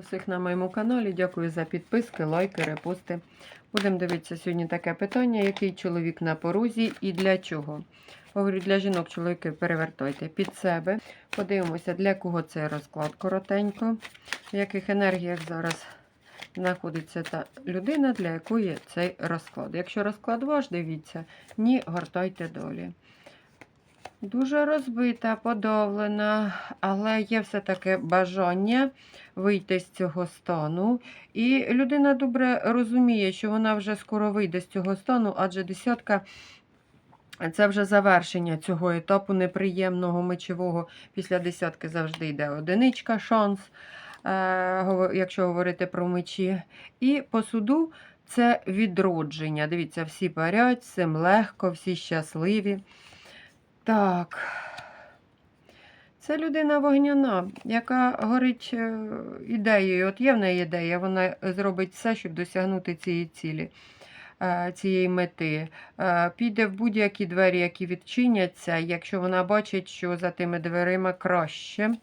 Всіх на моєму каналі. Дякую за підписки, лайки, репости. Будемо дивитися сьогодні таке питання, який чоловік на порозі і для чого. Говорю, для жінок, чоловіки, перевертайте під себе. Подивимося, для кого цей розклад коротенько, в яких енергіях зараз знаходиться та людина, для якої цей розклад. Якщо розклад ваш, дивіться, ні, гортайте долі. Дуже розбита, подавлена, але є все-таки бажання вийти з цього стану. І людина добре розуміє, що вона вже скоро вийде з цього стану, адже десятка це вже завершення цього етапу неприємного мечового. Після десятки завжди йде одиничка, шанс, е, якщо говорити про мечі. І по суду це відродження. Дивіться, всі парять, всім легко, всі щасливі. Так. Це людина вогняна, яка горить е, ідеєю. От є в неї ідея, вона зробить все, щоб досягнути цієї цілі, е, цієї мети. Е, Піде в будь-які двері, які відчиняться, якщо вона бачить, що за тими дверима краще.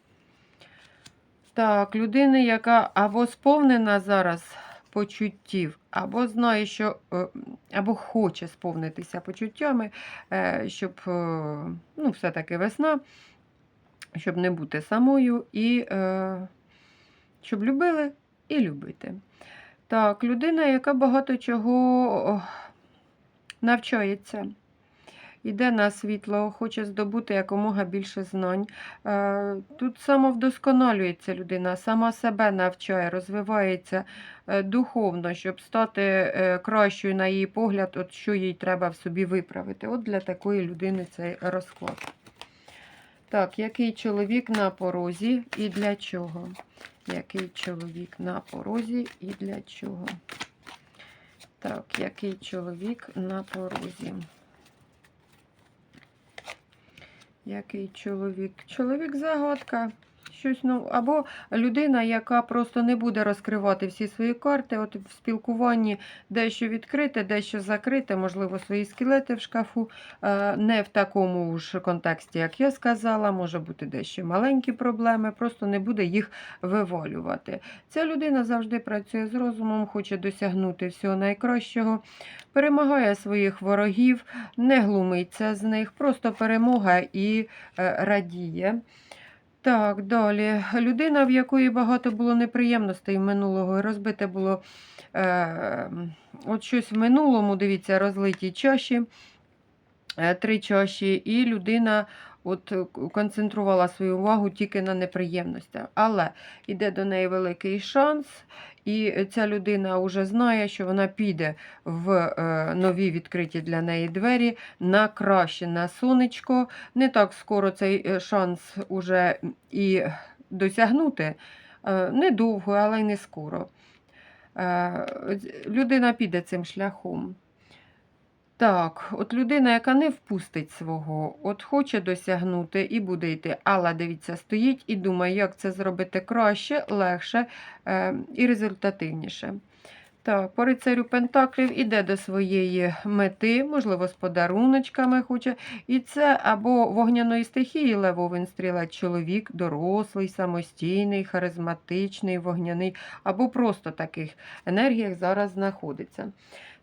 Так, людина, яка або сповнена зараз почуттів, або знає, що е, або хоче сповнитися почуттями, е, щоб е, ну, все-таки весна, щоб не бути самою, і щоб любили і любити. Так, людина, яка багато чого навчається. Іде на світло, хоче здобути якомога більше знань. Е, Тут самовдосконалюється людина, сама себе навчає, розвивається е, духовно, щоб стати е, кращою, на її погляд, от що їй треба в собі виправити. От для такої людини цей розклад. Так, який чоловік на порозі і для чого? Який чоловік на порозі і для чого? Так, який чоловік на порозі? Який чоловік? Чоловік загадка. Щось, ну, або людина, яка просто не буде розкривати всі свої карти. От в спілкуванні дещо відкрите, дещо закрите, можливо, свої скелети в шкафу. Е, Не в такому ж контексті, як я сказала, може бути дещо маленькі проблеми, просто не буде їх вивалювати. Ця людина завжди працює з розумом, хоче досягнути всього найкращого, перемагає своїх ворогів, не глумиться з них, просто перемога і е, радіє. Так, далі. Людина, в якої багато було неприємностей минулого, і розбите було е, от щось в минулому, дивіться, розлиті чаші, е, три чаші, і людина от концентрувала свою увагу тільки на неприємностях. Але йде до неї великий шанс, і ця людина вже знає, що вона піде в е, нові відкриті для неї двері на краще, на сонечко. Не так скоро цей е, шанс уже і досягнути. Е, Недовго, але й не скоро. Е, Людина піде цим шляхом. Так, от людина, яка не впустить свого, от хоче досягнути і буде йти, але дивіться, стоїть і думає, як це зробити краще, легше е, і результативніше. Так, по рицарю Пентаклів іде до своєї мети, можливо, з подаруночками хоче. І це або вогняної стихії левовин стрілець чоловік, дорослий, самостійний, харизматичний, вогняний, або просто таких енергіях зараз знаходиться.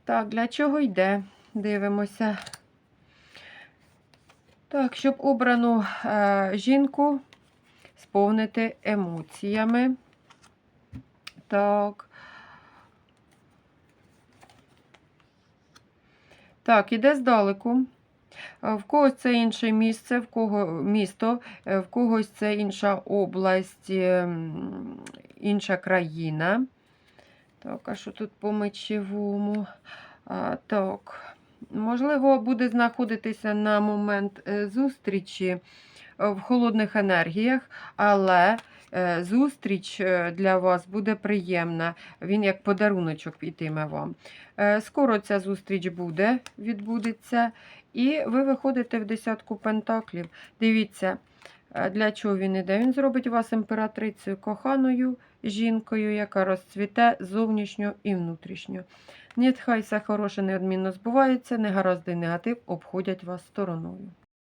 Так, для чого йде? Дивимося. Так, щоб обрану е, жінку сповнити емоціями. Так. Так, іде здалеку. Е, В когось це інше місце, в кого місто, е, в когось це інша область, ем, інша країна. Так, а що тут по мечевому? А, так. Можливо, буде знаходитися на момент е, зустрічі е, в холодних енергіях, але е, зустріч для вас буде приємна. Він як подаруночок йтиме вам. Скоро ця зустріч буде, відбудеться, і ви виходите в десятку пентаклів. Дивіться, для чого він іде. Він зробить вас імператрицею коханою жінкою, яка розцвіте зовнішньо і внутрішньо. Нехай все хороше неодмінно збувається, негаразди і негатив обходять вас стороною.